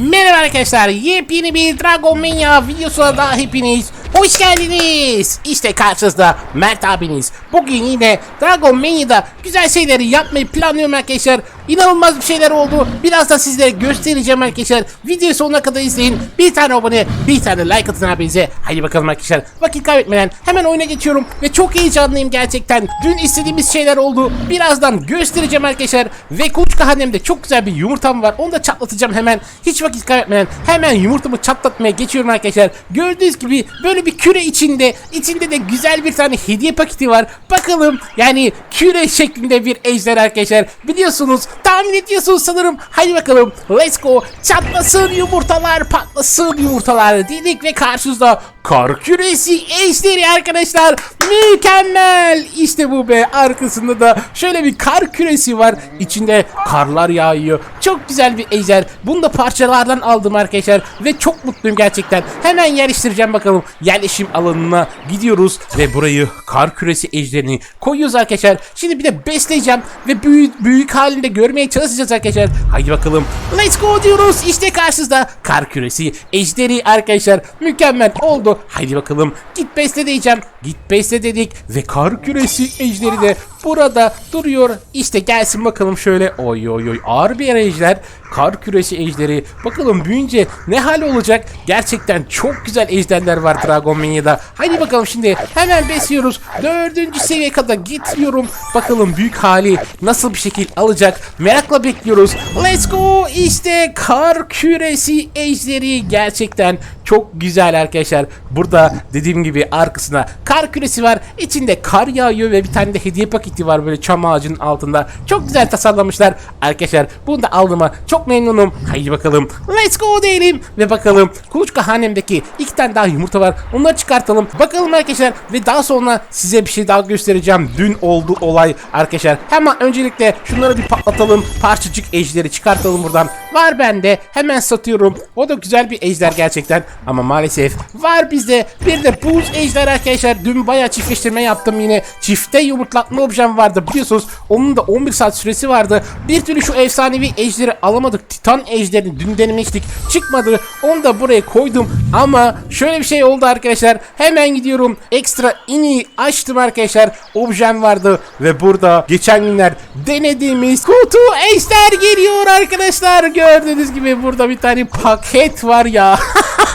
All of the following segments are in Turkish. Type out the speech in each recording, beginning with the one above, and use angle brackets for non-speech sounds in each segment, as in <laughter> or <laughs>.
Merhaba arkadaşlar, yepyeni bir Dragon Mania videosuna da hepiniz hoş geldiniz. İşte karşınızda Mert abiniz. Bugün yine Dragon Mania'da güzel şeyleri yapmayı planlıyorum arkadaşlar. İnanılmaz bir şeyler oldu. Biraz da sizlere göstereceğim arkadaşlar. Videoyu sonuna kadar izleyin. Bir tane abone, bir tane like atın abinize. Hadi bakalım arkadaşlar. Vakit kaybetmeden hemen oyuna geçiyorum. Ve çok heyecanlıyım gerçekten. Dün istediğimiz şeyler oldu. Birazdan göstereceğim arkadaşlar. Ve Kuluçka Hannem'de çok güzel bir yumurtam var. Onu da çatlatacağım hemen. Hiç vakit kaybetmeden hemen yumurtamı çatlatmaya geçiyorum arkadaşlar. Gördüğünüz gibi böyle bir küre içinde. içinde de güzel bir tane hediye paketi var. Bakalım yani küre şeklinde bir ejder arkadaşlar. Biliyorsunuz tahmin ediyorsunuz sanırım. Hadi bakalım let's go. Çatlasın yumurtalar patlasın yumurtalar dedik ve karşınızda kar küresi ejderi arkadaşlar. Mükemmel. İşte bu be. Arkasında da şöyle bir kar küresi var. İçinde karlar yağıyor. Çok güzel bir ejder. Bunu da parçalardan aldım arkadaşlar. Ve çok mutluyum gerçekten. Hemen yerleştireceğim bakalım. Yerleşim alanına gidiyoruz. Ve burayı kar küresi ejderini koyuyoruz arkadaşlar. Şimdi bir de besleyeceğim. Ve büyük, büyük halinde görmeye çalışacağız arkadaşlar. Haydi bakalım. Let's go diyoruz. İşte karşınızda kar küresi ejderi arkadaşlar. Mükemmel oldu. Haydi bakalım. Git besle diyeceğim. Git besle dedik. Ve kar küresi ejderi de burada duruyor. İşte gelsin bakalım şöyle. Oy oy oy. Ağır bir ejder. Kar küresi ejderi. Bakalım büyünce ne hal olacak? Gerçekten çok güzel ejderler var Dragon Mania'da. Haydi bakalım şimdi hemen besliyoruz. Dördüncü seviye kadar getiriyorum. Bakalım büyük hali nasıl bir şekil alacak? Merakla bekliyoruz. Let's go. İşte kar küresi ejderi gerçekten çok güzel arkadaşlar. Burada dediğim gibi arkasına kar küresi var. İçinde kar yağıyor ve bir tane de hediye paketi var böyle çam ağacının altında. Çok güzel tasarlamışlar. Arkadaşlar bunu da aldığıma çok memnunum. Haydi bakalım. Let's go diyelim. Ve bakalım kuluçka hanemdeki iki tane daha yumurta var. Onları çıkartalım. Bakalım arkadaşlar. Ve daha sonra size bir şey daha göstereceğim. Dün oldu olay arkadaşlar. Hemen öncelikle şunları bir patlatalım. Parçacık ejderi çıkartalım buradan. Var bende. Hemen satıyorum. O da güzel bir ejder gerçekten. Ama maalesef var bizde. Bir de buz ejder arkadaşlar. Dün bayağı çiftleştirme yaptım yine. Çifte yumurtlatma objem vardı biliyorsunuz. Onun da 11 saat süresi vardı. Bir türlü şu efsanevi ejderi alamadık. Titan ejderini dün denemiştik. Çıkmadı. Onu da buraya koydum. Ama şöyle bir şey oldu arkadaşlar. Hemen gidiyorum. Ekstra ini açtım arkadaşlar. Objem vardı. Ve burada geçen günler denediğimiz kutu ejder geliyor arkadaşlar. Gördüğünüz gibi burada bir tane paket var ya.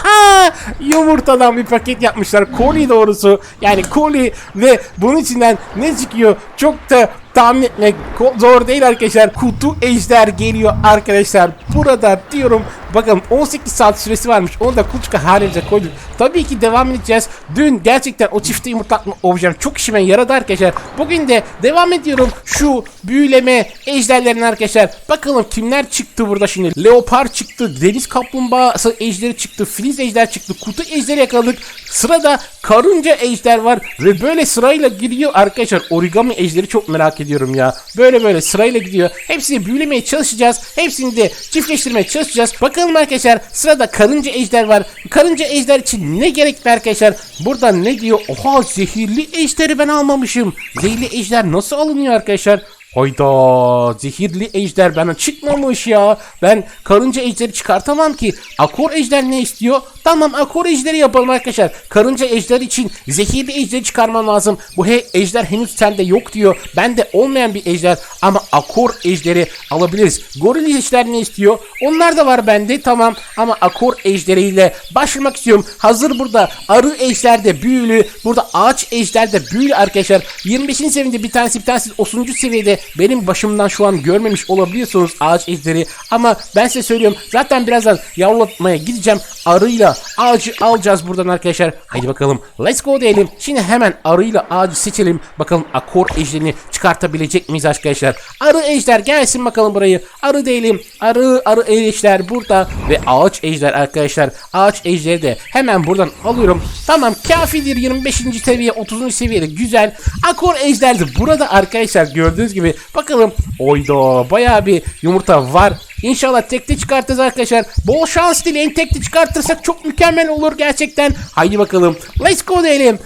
<laughs> Yumurtadan bir paket yapmışlar. Koli doğrusu. Yani koli ve bunun içinden ne çıkıyor? Çok da tahmin etmek zor değil arkadaşlar. Kutu ejder geliyor arkadaşlar. Burada diyorum bakın 18 saat süresi varmış. Onu da kuluçka halimize koyduk. Tabii ki devam edeceğiz. Dün gerçekten o çifte yumurtlatma objem çok işime yaradı arkadaşlar. Bugün de devam ediyorum şu büyüleme ejderlerin arkadaşlar. Bakalım kimler çıktı burada şimdi. Leopar çıktı. Deniz kaplumbağası ejderi çıktı. Filiz ejder çıktı. Kutu ejderi yakaladık. Sırada karınca ejder var. Ve böyle sırayla gidiyor arkadaşlar. Origami ejderi çok merak ediyorum ya. Böyle böyle sırayla gidiyor. Hepsini büyülemeye çalışacağız. Hepsini de çiftleştirmeye çalışacağız. Bakalım arkadaşlar sırada karınca ejder var. Karınca ejder için ne gerekli arkadaşlar? Burada ne diyor? Oha zehirli ejderi ben almamışım. Zehirli ejder nasıl alınıyor arkadaşlar? Hayda zehirli ejder bana çıkmamış ya. Ben karınca ejderi çıkartamam ki. Akor ejder ne istiyor? Tamam akor ejderi yapalım arkadaşlar. Karınca ejder için zehirli ejderi çıkarmam lazım. Bu he, ejder henüz sende yok diyor. Bende olmayan bir ejder ama akor ejderi alabiliriz. Goril ejder ne istiyor? Onlar da var bende tamam ama akor ejderiyle başlamak istiyorum. Hazır burada arı ejder de büyülü. Burada ağaç ejder de büyülü arkadaşlar. 25. seviyede bir tanesi bir tanesi 30. seviyede benim başımdan şu an görmemiş olabiliyorsunuz ağaç ejderi. Ama ben size söylüyorum zaten birazdan yavrulatmaya gideceğim. Arıyla ağacı alacağız buradan arkadaşlar. Haydi bakalım let's go diyelim. Şimdi hemen arıyla ağacı seçelim. Bakalım akor ejderini çıkartabilecek miyiz arkadaşlar? Arı ejder gelsin bakalım burayı. Arı diyelim. Arı arı ejder burada ve ağaç ejder arkadaşlar. Ağaç ejderi de hemen buradan alıyorum. Tamam kafidir 25. seviye 30. seviyede güzel. Akor ejderdi burada arkadaşlar gördüğünüz gibi. Bakalım oyda bayağı bir yumurta var. İnşallah tekte çıkartırız arkadaşlar. Bol şans dileyin. Tekte çıkartırsak çok mükemmel olur gerçekten. Haydi bakalım. Let's go diyelim.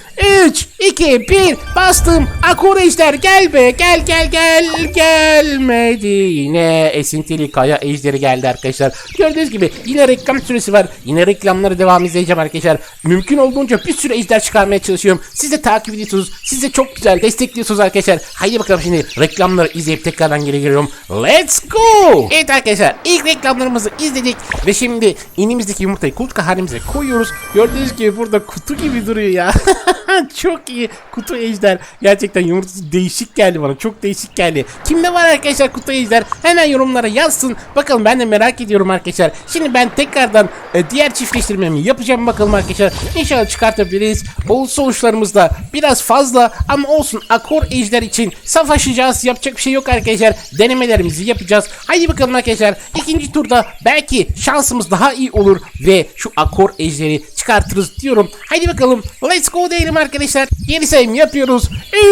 3, 2, 1 bastım. Akor ejder gel be gel gel gel gelmedi yine esintili kaya ejderi geldi arkadaşlar. Gördüğünüz gibi yine reklam süresi var. Yine reklamları devam izleyeceğim arkadaşlar. Mümkün olduğunca bir sürü ejder çıkarmaya çalışıyorum. Siz de takip ediyorsunuz. Siz de çok güzel destekliyorsunuz arkadaşlar. Haydi bakalım şimdi reklamları izleyip tekrardan geri geliyorum. Let's go! Evet arkadaşlar ilk reklamlarımızı izledik ve şimdi inimizdeki yumurtayı kuluçka halimize koyuyoruz. Gördüğünüz gibi burada kutu gibi duruyor ya. <laughs> <laughs> çok iyi kutu ejder. Gerçekten yumurtası değişik geldi bana. Çok değişik geldi. Kimde var arkadaşlar kutu ejder? Hemen yorumlara yazsın. Bakalım ben de merak ediyorum arkadaşlar. Şimdi ben tekrardan e, diğer çiftleştirmemi yapacağım bakalım arkadaşlar. İnşallah çıkartabiliriz. Bol sonuçlarımız da biraz fazla ama olsun akor ejder için savaşacağız. Yapacak bir şey yok arkadaşlar. Denemelerimizi yapacağız. Haydi bakalım arkadaşlar. İkinci turda belki şansımız daha iyi olur ve şu akor ejderi çıkartırız diyorum. Haydi bakalım. Let's go diyelim arkadaşlar. Geri sayım yapıyoruz.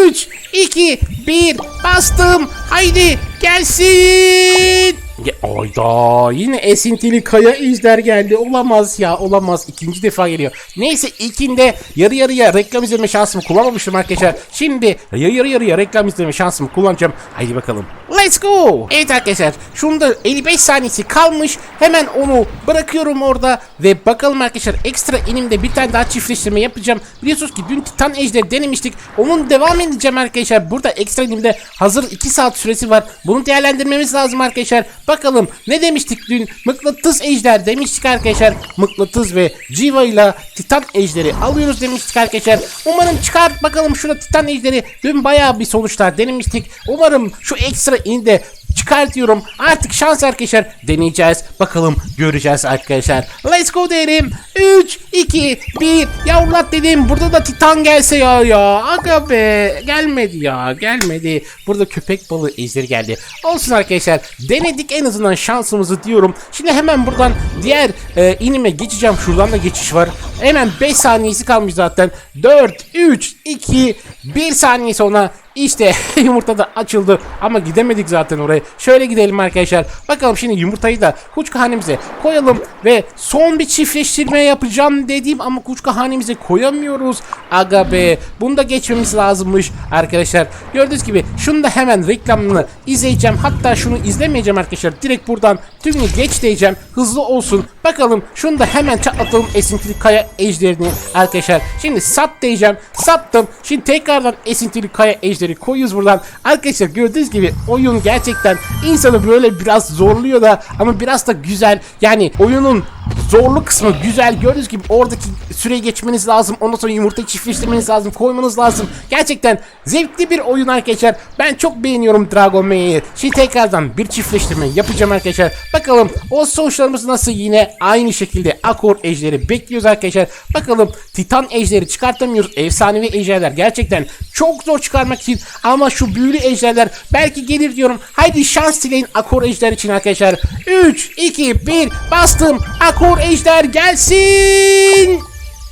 3, 2, 1 bastım. Haydi gelsin. Ya, ayda yine esintili kaya ejder geldi. Olamaz ya olamaz. İkinci defa geliyor. Neyse ilkinde yarı yarıya reklam izleme şansımı kullanmamıştım arkadaşlar. Şimdi yarı yarı yarıya reklam izleme şansımı kullanacağım. Haydi bakalım. Let's go. Evet arkadaşlar şunda 55 saniyesi kalmış. Hemen onu bırakıyorum orada ve bakalım arkadaşlar ekstra inimde bir tane daha çiftleştirme yapacağım. Biliyorsunuz ki dün Titan Ejder denemiştik. Onun devam edeceğim arkadaşlar. Burada ekstra inimde hazır 2 saat süresi var. Bunu değerlendirmemiz lazım arkadaşlar. Bakalım ne demiştik dün? Mıknatıs Ejder demiştik arkadaşlar. Mıknatıs ve Civa ile Titan Ejder'i alıyoruz demiştik arkadaşlar. Umarım çıkar bakalım şurada Titan Ejder'i dün bayağı bir sonuçlar denemiştik. Umarım şu ekstra inde çıkar diyorum. Artık şans arkadaşlar deneyeceğiz. Bakalım göreceğiz arkadaşlar. Let's go derim. 3, 2, 1. Yavrulat dedim. Burada da Titan gelse ya ya. Aga be. Gelmedi ya. Gelmedi. Burada köpek balığı ejderi geldi. Olsun arkadaşlar. Denedik en azından şansımızı diyorum. Şimdi hemen buradan diğer e, inime geçeceğim. Şuradan da geçiş var. Hemen 5 saniyesi kalmış zaten. 4, 3, 2, 1 saniye sonra işte <laughs> yumurta da açıldı ama gidemedik zaten oraya. Şöyle gidelim arkadaşlar. Bakalım şimdi yumurtayı da kuşka hanemize koyalım ve son bir çiftleştirme yapacağım dediğim ama kuşka hanemize koyamıyoruz. Aga be. Bunu da geçmemiz lazımmış arkadaşlar. Gördüğünüz gibi şunu da hemen reklamını izleyeceğim. Hatta şunu izlemeyeceğim arkadaşlar. Direkt buradan tümünü geç diyeceğim. Hızlı olsun. Bakalım şunu da hemen çatlatalım esintili kaya ejderini arkadaşlar. Şimdi sat diyeceğim. Sattım. Şimdi tekrardan esintili kaya ejderi koyuyoruz buradan. Arkadaşlar gördüğünüz gibi oyun gerçekten insanı böyle biraz zorluyor da ama biraz da güzel. Yani oyunun zorlu kısmı güzel. Gördüğünüz gibi oradaki süreyi geçmeniz lazım. Ondan sonra yumurtayı çiftleştirmeniz lazım. Koymanız lazım. Gerçekten zevkli bir oyun arkadaşlar. Ben çok beğeniyorum Dragon May'i. Şimdi tekrardan bir çiftleştirme yapacağım arkadaşlar. Bakalım o sonuçlarımız nasıl yine aynı şekilde Akor ejderi bekliyoruz arkadaşlar. Bakalım Titan ejderi çıkartamıyoruz. Efsanevi ejderler gerçekten çok zor çıkarmak için ama şu büyülü ejderler belki gelir diyorum. Haydi şans dileyin Akor ejder için arkadaşlar. 3, 2, 1 bastım. Akor ejder gelsin.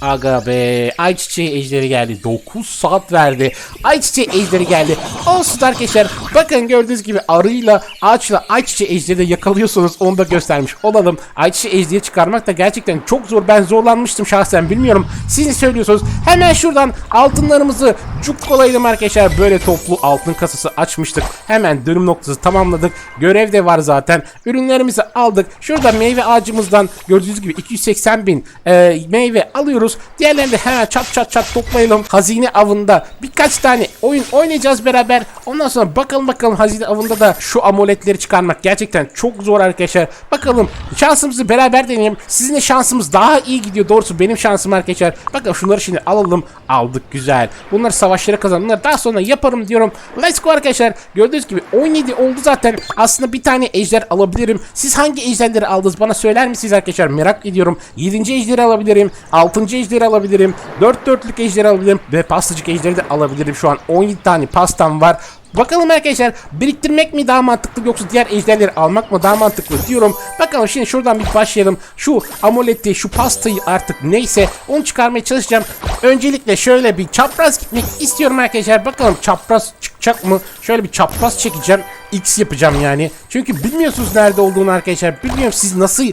Aga be ayçiçeği ejderi geldi. 9 saat verdi. Ayçiçeği ejderi geldi. Olsun arkadaşlar bakın gördüğünüz gibi arıyla ağaçla ayçiçeği ejderi de yakalıyorsanız onu da göstermiş olalım. Ayçiçeği ejderi çıkarmak da gerçekten çok zor. Ben zorlanmıştım şahsen bilmiyorum. Siz ne söylüyorsunuz? Hemen şuradan altınlarımızı cukkolayalım arkadaşlar. Böyle toplu altın kasası açmıştık. Hemen dönüm noktası tamamladık. Görev de var zaten. Ürünlerimizi aldık. Şurada meyve ağacımızdan gördüğünüz gibi 280 bin e, meyve alıyoruz diğerlerini de hemen çat çat çat toplayalım. Hazine avında birkaç tane oyun oynayacağız beraber. Ondan sonra bakalım bakalım hazine avında da şu amuletleri çıkarmak gerçekten çok zor arkadaşlar. Bakalım şansımızı beraber deneyelim. Sizinle şansımız daha iyi gidiyor. Doğrusu benim şansım arkadaşlar. Bakalım şunları şimdi alalım. Aldık güzel. Bunlar savaşları kazan daha sonra yaparım diyorum. Let's go arkadaşlar. Gördüğünüz gibi 17 oldu zaten. Aslında bir tane ejder alabilirim. Siz hangi ejderleri aldınız bana söyler misiniz arkadaşlar? Merak ediyorum. 7. ejderi alabilirim. 6. ejderi alabilirim 4 dörtlük ejderi alabilirim ve pastacık ejderi de alabilirim şu an 17 tane pastam var Bakalım arkadaşlar biriktirmek mi daha mantıklı yoksa diğer ejderleri almak mı daha mantıklı diyorum. Bakalım şimdi şuradan bir başlayalım. Şu amuleti, şu pastayı artık neyse onu çıkarmaya çalışacağım. Öncelikle şöyle bir çapraz gitmek istiyorum arkadaşlar. Bakalım çapraz çıkacak mı? Şöyle bir çapraz çekeceğim. X yapacağım yani. Çünkü bilmiyorsunuz nerede olduğunu arkadaşlar. Bilmiyorum siz nasıl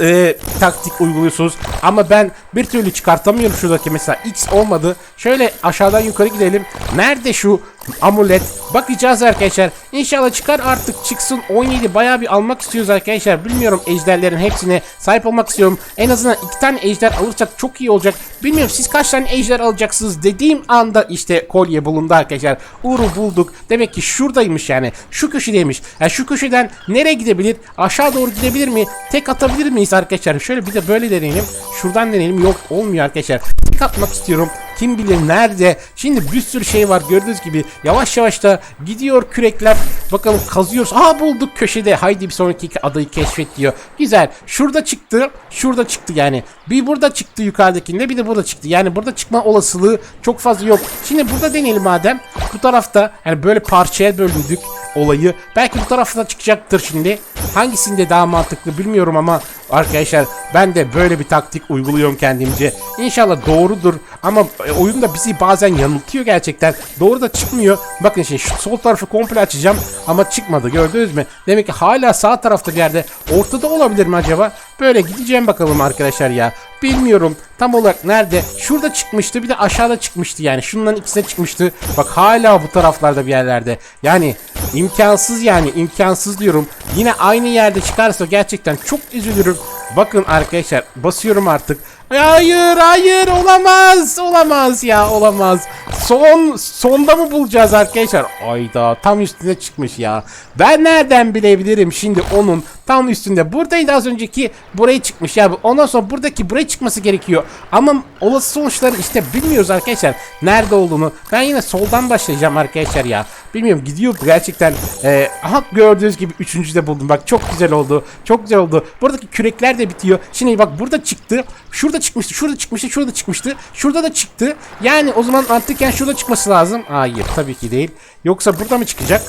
e, taktik uyguluyorsunuz. Ama ben bir türlü çıkartamıyorum şuradaki mesela X olmadı. Şöyle aşağıdan yukarı gidelim. Nerede şu amulet? Bakacağız arkadaşlar. İnşallah çıkar artık çıksın. 17 bayağı bir almak istiyoruz arkadaşlar. Bilmiyorum ejderlerin hepsine sahip olmak istiyorum. En azından iki tane ejder alırsak çok iyi olacak. Bilmiyorum siz kaç tane ejder alacaksınız dediğim anda işte kolye bulundu arkadaşlar. Uğur'u bulduk. Demek ki şuradaymış yani. Şu köşedeymiş. Yani şu köşeden nereye gidebilir? Aşağı doğru gidebilir mi? Tek atabilir miyiz arkadaşlar? Şöyle bir de böyle deneyelim. Şuradan deneyelim. Yok olmuyor arkadaşlar. Tek atmak istiyorum. Kim bilir nerede? Şimdi bir sürü şey var gördüğünüz gibi. Yavaş yavaş da gidiyor kürekler. Bakalım kazıyoruz. Aa bulduk köşede. Haydi bir sonraki adayı keşfet diyor. Güzel. Şurada çıktı. Şurada çıktı yani. Bir burada çıktı yukarıdakinde bir de burada çıktı. Yani burada çıkma olasılığı çok fazla yok. Şimdi burada deneyelim madem. Bu tarafta yani böyle parçaya böldük olayı. Belki bu tarafta çıkacaktır şimdi. Hangisinde daha mantıklı bilmiyorum ama arkadaşlar ben de böyle bir taktik uyguluyorum kendimce. İnşallah doğrudur ama e, oyun da bizi bazen yanıltıyor gerçekten. Doğru da çıkmıyor. Bakın şimdi şu sol tarafı komple açacağım ama çıkmadı gördünüz mü? Demek ki hala sağ tarafta bir yerde ortada olabilir mi acaba? Böyle gideceğim bakalım arkadaşlar ya. Bilmiyorum tam olarak nerede. Şurada çıkmıştı bir de aşağıda çıkmıştı yani. Şunların ikisine çıkmıştı. Bak hala bu taraflarda bir yerlerde. Yani imkansız yani imkansız diyorum. Yine aynı yerde çıkarsa gerçekten çok üzülürüm. Bakın arkadaşlar basıyorum artık. Hayır hayır olamaz olamaz ya olamaz. Son sonda mı bulacağız arkadaşlar? Ayda tam üstüne çıkmış ya. Ben nereden bilebilirim şimdi onun tam üstünde. Buradaydı az önceki buraya çıkmış ya. Ondan sonra buradaki buraya çıkması gerekiyor. Ama olası sonuçları işte bilmiyoruz arkadaşlar. Nerede olduğunu. Ben yine soldan başlayacağım arkadaşlar ya. Bilmiyorum gidiyor gerçekten. Ee, aha gördüğünüz gibi üçüncüde buldum. Bak çok güzel oldu. Çok güzel oldu. Buradaki kürekler de bitiyor. Şimdi bak burada çıktı. Şurada çıkmıştı. Şurada çıkmıştı. Şurada çıkmıştı. Şurada da çıktı. Yani o zaman mantıken şurada çıkması lazım. Hayır tabii ki değil. Yoksa burada mı çıkacak?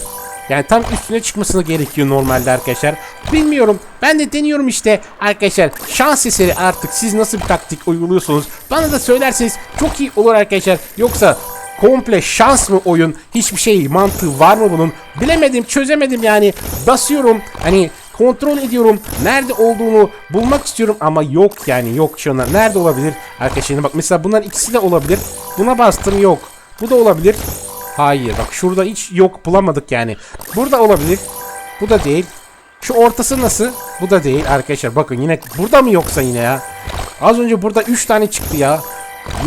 Yani tam üstüne çıkmasını gerekiyor normalde arkadaşlar. Bilmiyorum. Ben de deniyorum işte arkadaşlar. Şans eseri artık siz nasıl bir taktik uyguluyorsunuz? Bana da söylerseniz çok iyi olur arkadaşlar. Yoksa komple şans mı oyun? Hiçbir şey mantığı var mı bunun? Bilemedim, çözemedim yani. Basıyorum. Hani kontrol ediyorum. Nerede olduğunu bulmak istiyorum ama yok yani yok şu anda. Nerede olabilir? Arkadaşlar bak mesela bunların ikisi de olabilir. Buna bastım yok. Bu da olabilir. Hayır bak şurada hiç yok bulamadık yani. Burada olabilir. Bu da değil. Şu ortası nasıl? Bu da değil arkadaşlar. Bakın yine burada mı yoksa yine ya? Az önce burada 3 tane çıktı ya.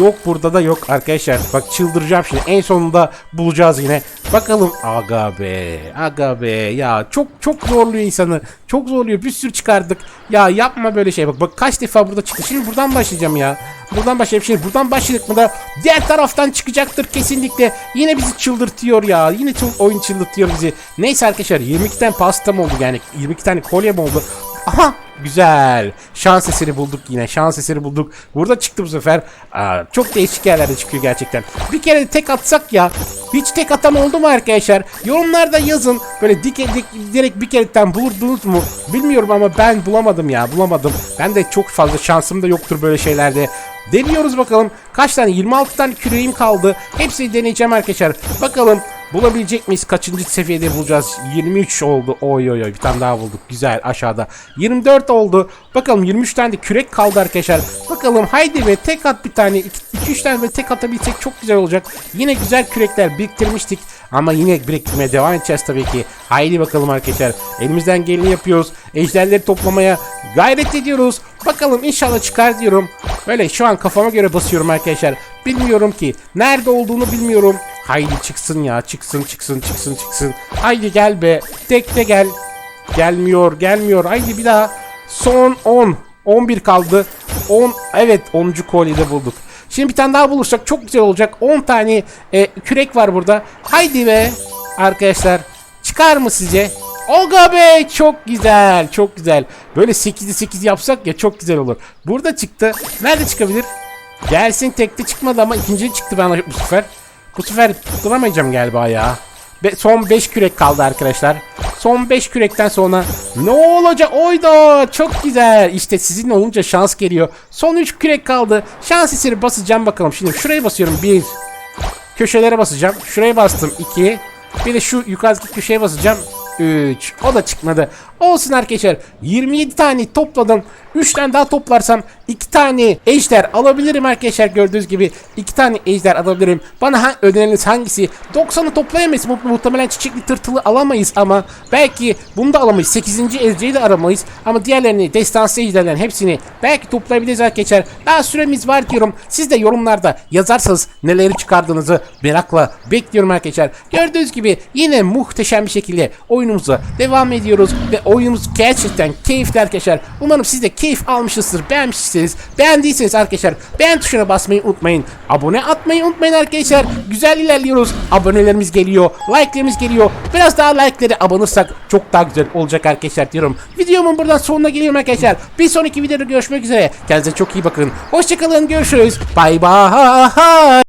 Yok burada da yok arkadaşlar. Bak çıldıracağım şimdi. En sonunda bulacağız yine. Bakalım. Aga be. Aga be. Ya çok çok zorluyor insanı. Çok zorluyor. Bir sürü çıkardık. Ya yapma böyle şey. Bak bak kaç defa burada çıktı. Şimdi buradan başlayacağım ya. Buradan başlayayım. Şimdi buradan başladık mı da diğer taraftan çıkacaktır kesinlikle. Yine bizi çıldırtıyor ya. Yine çıl- oyun çıldırtıyor bizi. Neyse arkadaşlar 22 tane pastam oldu yani. 22 tane kolyem oldu. Aha Güzel. Şans eseri bulduk yine. Şans eseri bulduk. Burada çıktı bu sefer. Aa, çok değişik yerlerde çıkıyor gerçekten. Bir kere tek atsak ya. Hiç tek atan oldu mu arkadaşlar? Yorumlarda yazın. Böyle dik, dik direkt bir keretten buldunuz mu? Bilmiyorum ama ben bulamadım ya. Bulamadım. Ben de çok fazla şansım da yoktur böyle şeylerde. Deniyoruz bakalım. Kaç tane? 26 tane küreğim kaldı. Hepsini deneyeceğim arkadaşlar. Bakalım Bulabilecek miyiz? Kaçıncı seviyede bulacağız? 23 oldu. Oy oy oy bir tane daha bulduk. Güzel aşağıda. 24 oldu. Bakalım 23 tane de kürek kaldı arkadaşlar. Bakalım haydi ve tek at bir tane. 2-3 tane ve tek atabilsek çok güzel olacak. Yine güzel kürekler biriktirmiştik. Ama yine biriktirmeye devam edeceğiz tabii ki. Haydi bakalım arkadaşlar. Elimizden geleni yapıyoruz. Ejderleri toplamaya gayret ediyoruz. Bakalım inşallah çıkar diyorum. Böyle şu an kafama göre basıyorum arkadaşlar. Bilmiyorum ki. Nerede olduğunu bilmiyorum. Haydi çıksın ya çıksın çıksın çıksın çıksın. Haydi gel be. Tek de gel. Gelmiyor gelmiyor. Haydi bir daha. Son 10. 11 kaldı. 10 evet 10. kolyede bulduk. Şimdi bir tane daha bulursak çok güzel olacak. 10 tane e, kürek var burada. Haydi be arkadaşlar. Çıkar mı sizce? Oga be çok güzel çok güzel. Böyle 8'de 8 yapsak ya çok güzel olur. Burada çıktı. Nerede çıkabilir? Gelsin tekte çıkmadı ama ikinci çıktı bana bu sefer. Bu sefer tutturamayacağım galiba ya. Be- son 5 kürek kaldı arkadaşlar. Son 5 kürekten sonra ne olacak? Oyda çok güzel. İşte sizin olunca şans geliyor. Son 3 kürek kaldı. Şans eseri basacağım bakalım. Şimdi şuraya basıyorum. 1 Köşelere basacağım. Şuraya bastım. 2 Bir de şu yukarıdaki köşeye basacağım. 3. O da çıkmadı. Olsun arkadaşlar. 27 tane topladım. 3 tane daha toplarsam 2 tane ejder alabilirim arkadaşlar. Gördüğünüz gibi 2 tane ejder alabilirim. Bana ha öneriniz hangisi? 90'ı toplayamayız. Mu- muhtemelen çiçekli tırtılı alamayız ama belki bunu da alamayız. 8. ejdeyi de aramayız. Ama diğerlerini destansı ejderlerin hepsini belki toplayabiliriz arkadaşlar. Daha süremiz var diyorum. Siz de yorumlarda yazarsanız neleri çıkardığınızı merakla bekliyorum arkadaşlar. Gördüğünüz gibi yine muhteşem bir şekilde oyunumuza devam ediyoruz ve oyunumuz gerçekten keyifli arkadaşlar. Umarım siz de keyif almışsınızdır, beğenmişsiniz. Beğendiyseniz arkadaşlar beğen tuşuna basmayı unutmayın. Abone atmayı unutmayın arkadaşlar. Güzel ilerliyoruz. Abonelerimiz geliyor, like'lerimiz geliyor. Biraz daha like'leri abanırsak çok daha güzel olacak arkadaşlar diyorum. Videomun buradan sonuna geliyorum arkadaşlar. Bir sonraki videoda görüşmek üzere. Kendinize çok iyi bakın. Hoşçakalın, görüşürüz. Bay bay.